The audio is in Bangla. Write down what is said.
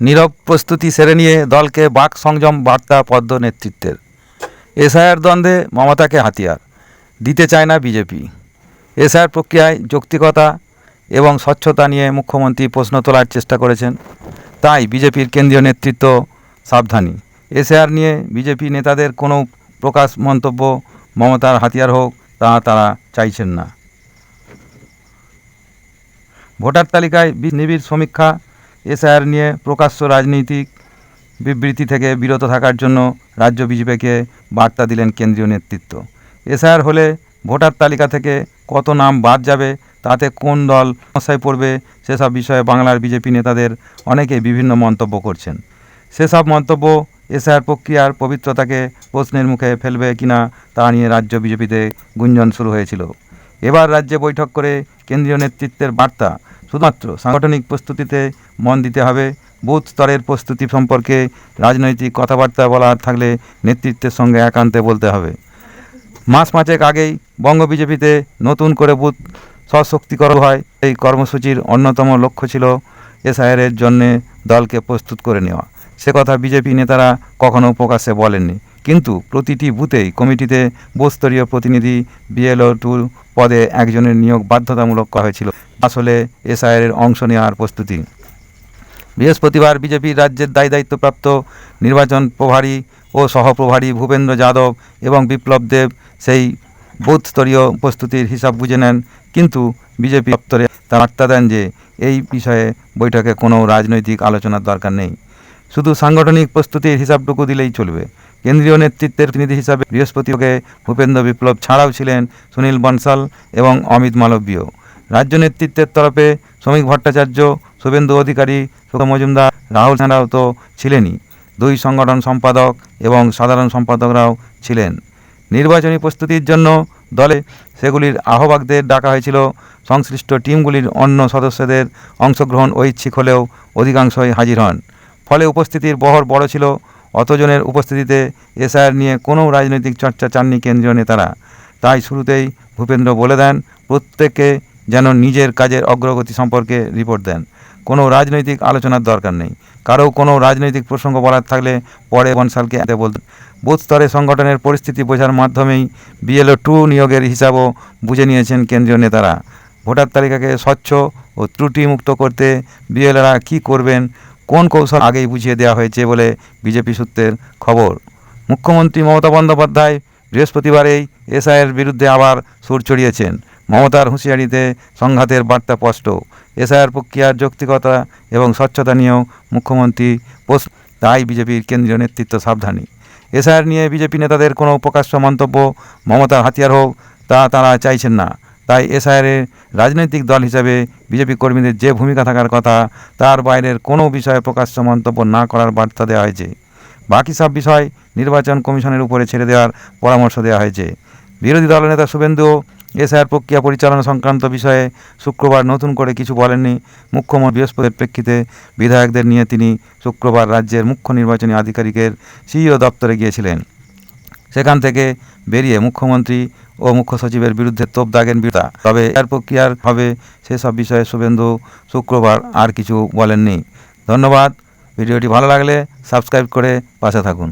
নীরব প্রস্তুতি সেরে নিয়ে দলকে বাক সংযম বার্তা পদ্ম নেতৃত্বের। এসআইআর দ্বন্দ্বে মমতাকে হাতিয়ার, দিতে চায় না বিজেপি। এসআইআর প্রক্রিয়ায় যৌক্তিকতা এবং স্বচ্ছতা নিয়ে মুখ্যমন্ত্রী প্রশ্ন তোলার চেষ্টা করেছেন। তাই বিজেপির কেন্দ্রীয় নেতৃত্ব সাবধানী। এসআইআর নিয়ে বিজেপি নেতাদের কোনো প্রকাশ মন্তব্য মমতার হাতিয়ার হোক তা তারা চাইছেন না। ভোটার তালিকায় নিবিড় সমীক্ষা এসআইআর নিয়ে প্রকাশ্য রাজনৈতিক বিবৃতি থেকে বিরত থাকার জন্য রাজ্য বিজেপিকে বার্তা দিলেন কেন্দ্রীয় নেতৃত্ব। এসআইআর হলে ভোটার তালিকা থেকে কত নাম বাদ যাবে, তাতে কোন দল সমস্যায় পড়বে, সেসব বিষয়ে বাংলার বিজেপি নেতাদের অনেকে বিভিন্ন মন্তব্য করছেন। সেসব মন্তব্য এসআইআর প্রক্রিয়ার পবিত্রতাকে প্রশ্নের মুখে ফেলবে কিনা তা নিয়ে রাজ্য বিজেপিতে গুঞ্জন শুরু হয়েছিল। এবার রাজ্যে বৈঠক করে কেন্দ্রীয় নেতৃত্বের বার্তা শুধুমাত্র সাংগঠনিক প্রস্তুতিতে মন দিতে হবে। বুথ স্তরের প্রস্তুতি সম্পর্কে রাজনৈতিক কথাবার্তা বলার থাকলে নেতৃত্বের সঙ্গে একান্তে বলতে হবে। মাস পাঁচেক আগেই বঙ্গ বিজেপিতে নতুন করে বুথ সশক্তিকরণ হয়। এই কর্মসূচির অন্যতম লক্ষ্য ছিল এসআইআরের জন্যে দলকে প্রস্তুত করে নেওয়া। সে কথা বিজেপি নেতারা কখনও প্রকাশ্যে বলেননি। কিন্তু প্রতিটি বুথেই কমিটিতে বুথস্তরীয় প্রতিনিধি বিএলও টু পদে একজনের নিয়োগ বাধ্যতামূলক করা হয়েছিল। আসলে এসআইআরের অংশ নেওয়ার প্রস্তুতি। বৃহস্পতিবার বিজেপির রাজ্যের দায়ী দায়িত্বপ্রাপ্ত নির্বাচন প্রভারী ও সহপ্রভারী ভূপেন্দ্র যাদব এবং বিপ্লব দেব সেই বুথ স্তরীয় প্রস্তুতির হিসাব বুঝে নেন। কিন্তু বিজেপি দপ্তরে তারা বার্তা দেন যে এই বিষয়ে বৈঠকে কোনো রাজনৈতিক আলোচনার দরকার নেই। শুধু সাংগঠনিক প্রস্তুতির হিসাবটুকু দিলেই চলবে। কেন্দ্রীয় নেতৃত্বের প্রতিনিধি হিসাবে বৃহস্পতিকে ভূপেন্দ্র বিপ্লব ছাড়াও ছিলেন সুনীল বনসাল এবং অমিত মালব্য। রাজ্য নেতৃত্বের তরফে শ্রমিক ভট্টাচার্য, শুভেন্দু অধিকারী সুখ মজুমদার, রাহুল ছাড়াও তো ছিলেনই। দুই সংগঠন সম্পাদক এবং সাধারণ সম্পাদকরাও ছিলেন। নির্বাচনী প্রস্তুতির জন্য দলে সেগুলির আহ্বায়কদের ডাকা হয়েছিল। সংশ্লিষ্ট টিমগুলির অন্য সদস্যদের অংশগ্রহণ ঐচ্ছিক হলেও অধিকাংশই হাজির হন। ফলে উপস্থিতির বহর বড় ছিল। অতজনের উপস্থিতিতে এসআইআর নিয়ে কোনো রাজনৈতিক চর্চা চাননি কেন্দ্রীয় নেতারা। তাই শুরুতেই ভূপেন্দ্র বলে দেন প্রত্যেকে যেন নিজের কাজের অগ্রগতি সম্পর্কে রিপোর্ট দেন। কোনো রাজনৈতিক আলোচনার দরকার নেই। কারও কোনো রাজনৈতিক প্রসঙ্গ বলার থাকলে পরে বনসালকে এতে বলতেন। বুথ স্তরে সংগঠনের পরিস্থিতি বোঝার মাধ্যমেই বিএলও টু নিয়োগের হিসাবও বুঝে নিয়েছেন কেন্দ্রীয় নেতারা। ভোটার তালিকাকে স্বচ্ছ ও ত্রুটিমুক্ত করতে বিএলএরা কী করবেন কোন কৌশল আগেই বুঝিয়ে দেওয়া হয়েছে বলে বিজেপি সূত্রের খবর? মুখ্যমন্ত্রী মমতা বন্দ্যোপাধ্যায় বৃহস্পতিবারেই এসআইয়ের বিরুদ্ধে আবার সুর চড়িয়েছেন। মমতার হুঁশিয়ারিতে সংঘাতের বার্তা স্পষ্ট। এসআইআর প্রক্রিয়ার যৌক্তিকতা এবং স্বচ্ছতা নিয়েও মুখ্যমন্ত্রী তাই বিজেপির কেন্দ্রীয় নেতৃত্ব সাবধানী। এসআইআর নিয়ে বিজেপি নেতাদের কোনো প্রকাশ্য মন্তব্য মমতার হাতিয়ার হোক তা তারা চাইছেন না। তাই এসআইআরে রাজনৈতিক দল হিসাবে বিজেপি কর্মীদের যে ভূমিকা থাকার কথা, তার বাইরের কোনো বিষয়ে প্রকাশ্য মন্তব্য না করার বার্তা দেওয়া হয়েছে। বাকি সব বিষয় নির্বাচন কমিশনের উপরে ছেড়ে দেওয়ার পরামর্শ দেওয়া হয়েছে। বিরোধী দলনেতা শুভেন্দু এসআইআর প্রক্রিয়া পরিচালনা সংক্রান্ত বিষয়ে শুক্রবার নতুন করে কিছু বলেননি। মুখ্যমন্ত্রী বৃহস্পতির প্রেক্ষিতে বিধায়কদের নিয়ে তিনি শুক্রবার রাজ্যের মুখ্য নির্বাচনী আধিকারিকের সিইও দপ্তরে গিয়েছিলেন। সেখান থেকে বেরিয়ে মুখ্যমন্ত্রী ও মুখ্য সচিবের বিরুদ্ধে তোপ দাগেন বিরোধা তবে এর প্রক্রিয়ার হবে সেসব বিষয়ে শুভেন্দু শুক্রবার আর কিছু বলেননি। ধন্যবাদ। ভিডিওটি ভালো লাগলে সাবস্ক্রাইব করে পাশে থাকুন।